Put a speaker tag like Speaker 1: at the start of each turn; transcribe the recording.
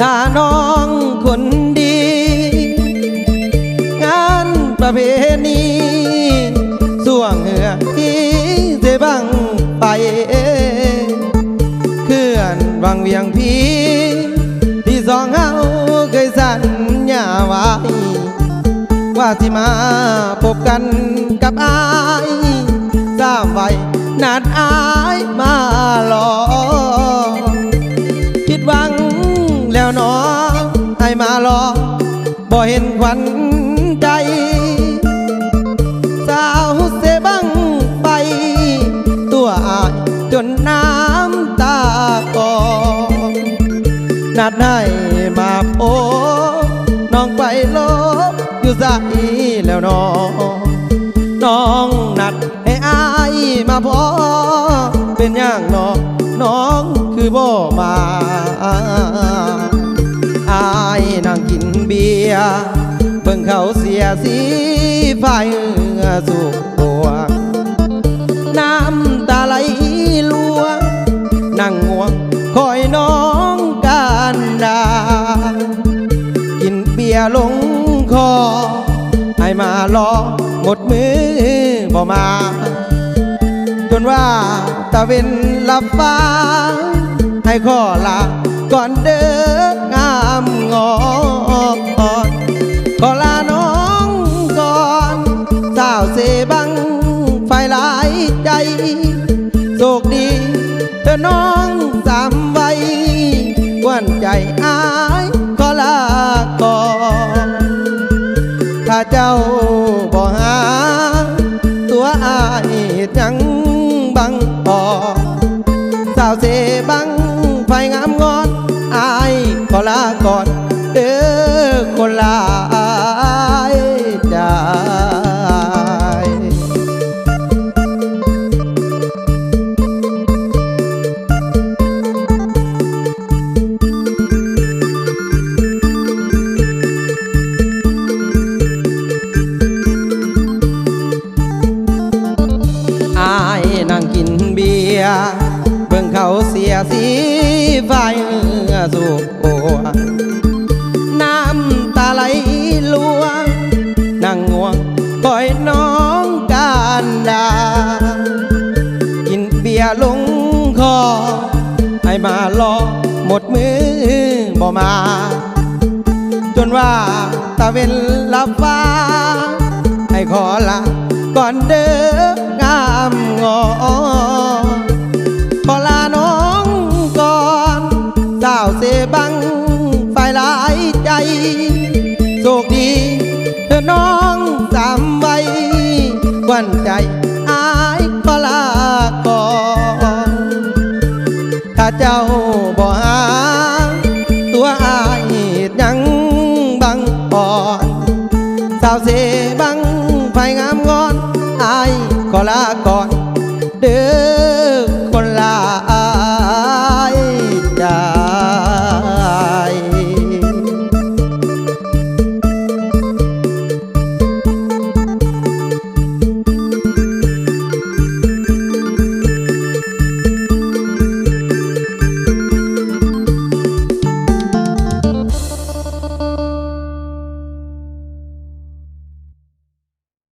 Speaker 1: ถ้าน้องคนดี งานประเพณีส่วงเหือที่เสบังไปเคลื่อนบังเวียงพีที่สองเฮาเคยสัญญาไว้ว่าที่มาพบกันกับอายทราบไว้นัดอายมาหลอ มารอบ่เห็นควันใจสาวเสบังไป ตัวอายจนน้ำตากองนัดให้มาโอน้องไปลบอยู่ใส่แล้วน้องน้องนัดให้อายมาพอเป็นอย่างน้องน้องคือบ่มา เบิ่งเขาเสียสีไฟสูบตัว น้ำตาไหลลวง นั่งง่วงคอยน้องการดา กินเบียร์ลงคอ ให้มารอหมดมือบ่มา จนว่าตะเวนลับฟ้า ให้ขอลาก่อนเด้อ เสบังไฟหลายใจโชคดีเธอน้องสามไว้กวนใจอายขอลาก่อนถ้าเจ้าบ่หา ตัวอายยังบังพอสาวเสบังไฟงามงอนอายขอลาก่อนเด้อคนลา กินเบียร์เบิ่งเขาเสียสีไฟเหือสูบโอน้ำตาไหลลวงนั่งง่วงคอยน้องการดา กินเบียร์ลงคอให้มารอหมดมือบ่มา จนว่าตะเวนลับฟ้าให้ขอลาก่อนเด้องามงอขอลาน้องก่อนสาวเสบังไฟหลายใจโชคดีเธอน้องสามใบกวันใจอายขอลาก่อนถ้าเจ้าบ่หาตัวอายเฮ็ดยังบังอ่อนสาวเสบังไฟงามงอนอาย ขอลาก่อน เด้อคนลา